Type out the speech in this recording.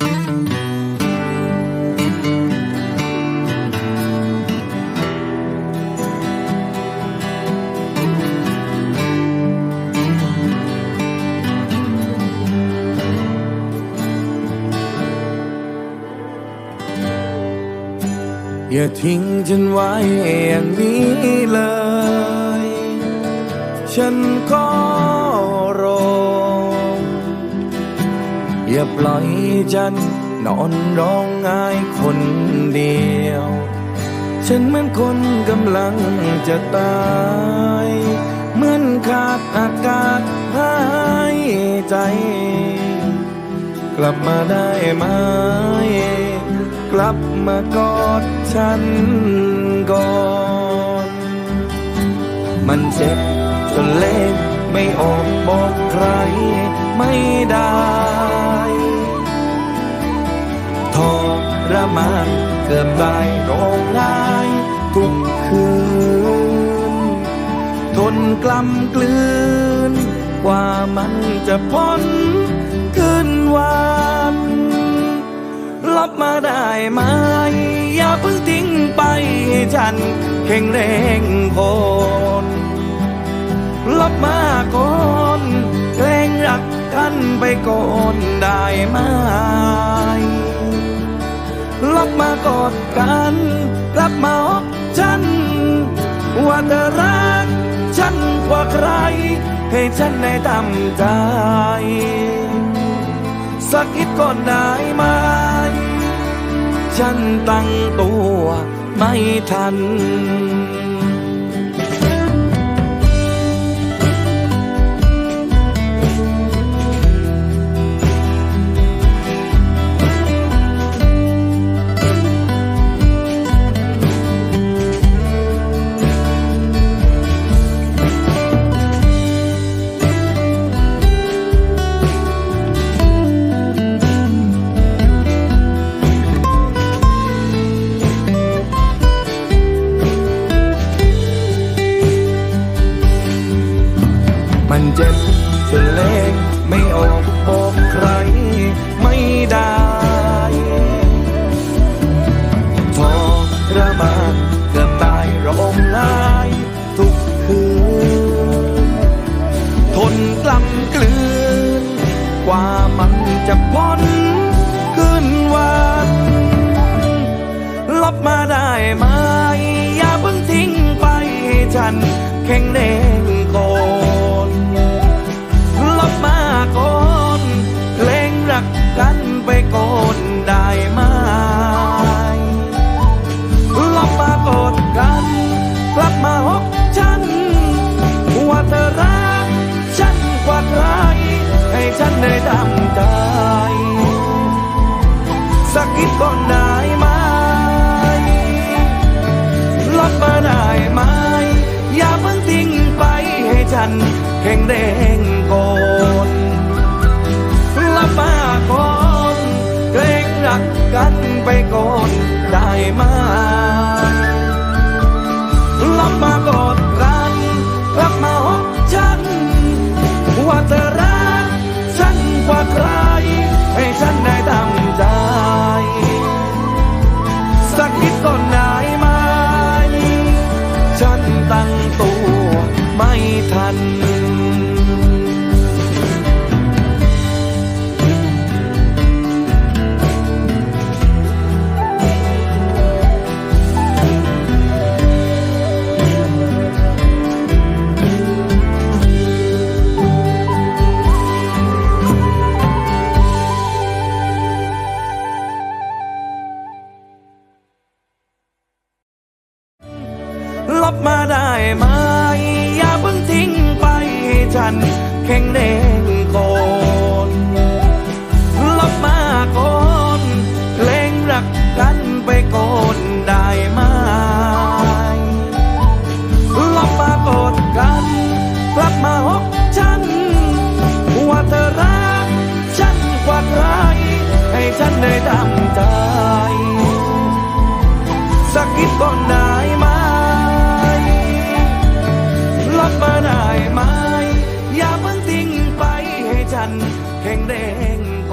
อย่าทิ้งฉันไว้อย่างนี้เลย ฉันก็ร อย่าปล่อยฉันนอนร้องไห้คนเดียว ฉันเหมือนคนกำลังจะตาย เหมือนขาดอากาศหายใจ กลับมาได้ไหมกลับมากอดฉันก่อน มันเจ็บจนเล่นไม่ออกบอกใครไม่ได้ รมานเกือบตายร้องไห้ทุกคืน ทนกล้ำกลืน กว่ามันจะพ้นคืนวันรับมาได้ไหมอย่าเพิ่งทิ้งไปให้ฉันแข็งแรงก่อนรับมาก่อนแรงรักกันไปก่อนได้ไหม รับมากอดกันรับมาอกฉัน ว่าเธอรักฉันกว่าใคร ให้ฉันได้ทำใจ สักอิดก็ได้ไหมฉันตั้งตัวไม่ทัน เจ็บจนเล่งไม่ออกบอกใครไม่ได้ทรมานเกือบตายร้องไห้ทุกคืน ทนกล้ำกลืน กว่ามันจะพ้นคืนวันรับมาได้ไหมอย่าเพิ่งทิ้งไปให้ฉันแข็งแรงันแข่งเด้งกนรับมาก่อนเกรงรักกันไปก่อนได้ไหมา บมาได้ไหมอย่าเพิ่งทิ้งไปให้ฉันแข็งแร ไหมอย่าเพ่งเด้งโก